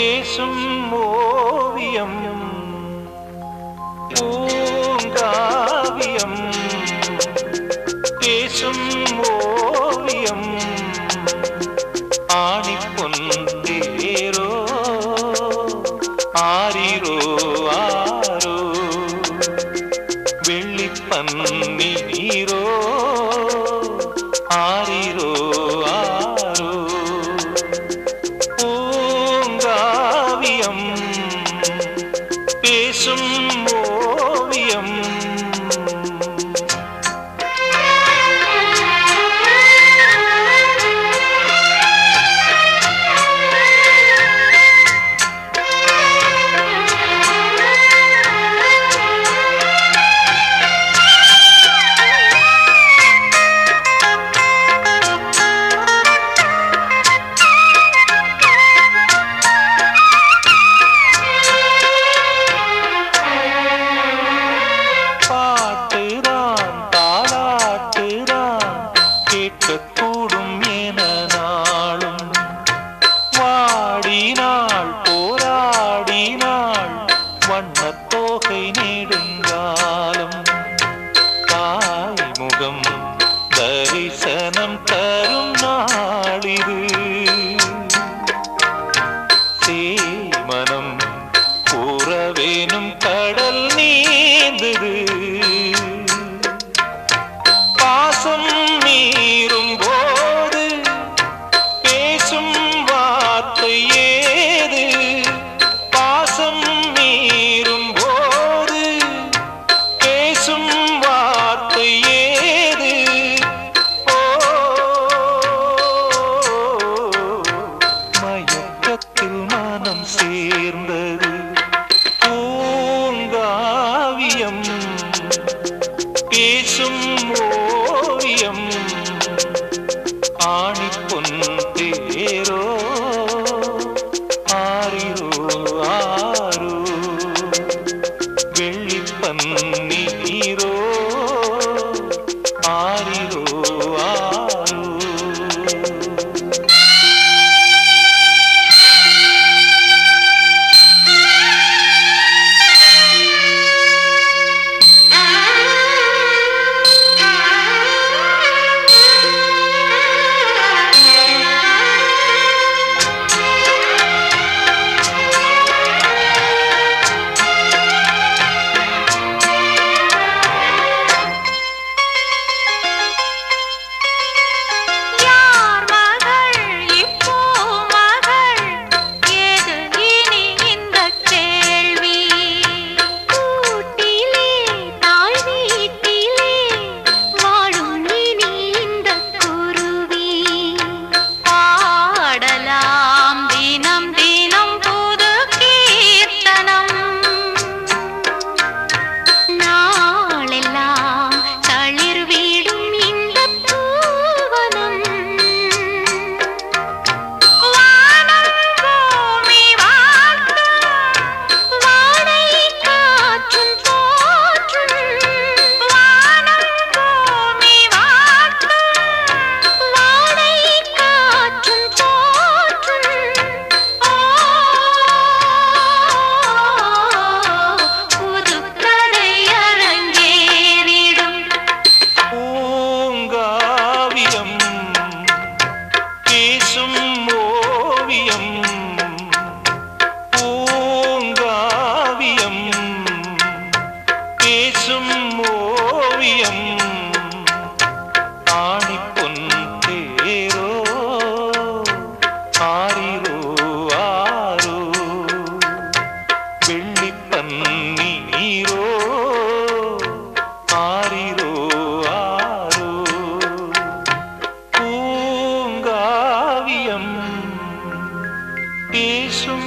വീശും ഓവിയം പൂങ്കാവ്യം വീശും ഓവിയം ആണിപ്പൊന്തേരോ ആരിരോ ആരോ. വെള്ളിപ്പന്നിനീരോ ആരിരോ. some தரிசனம் தரும் நாளிது. வீசும் ஓவியம். ஆணி കാവ്യം പേശും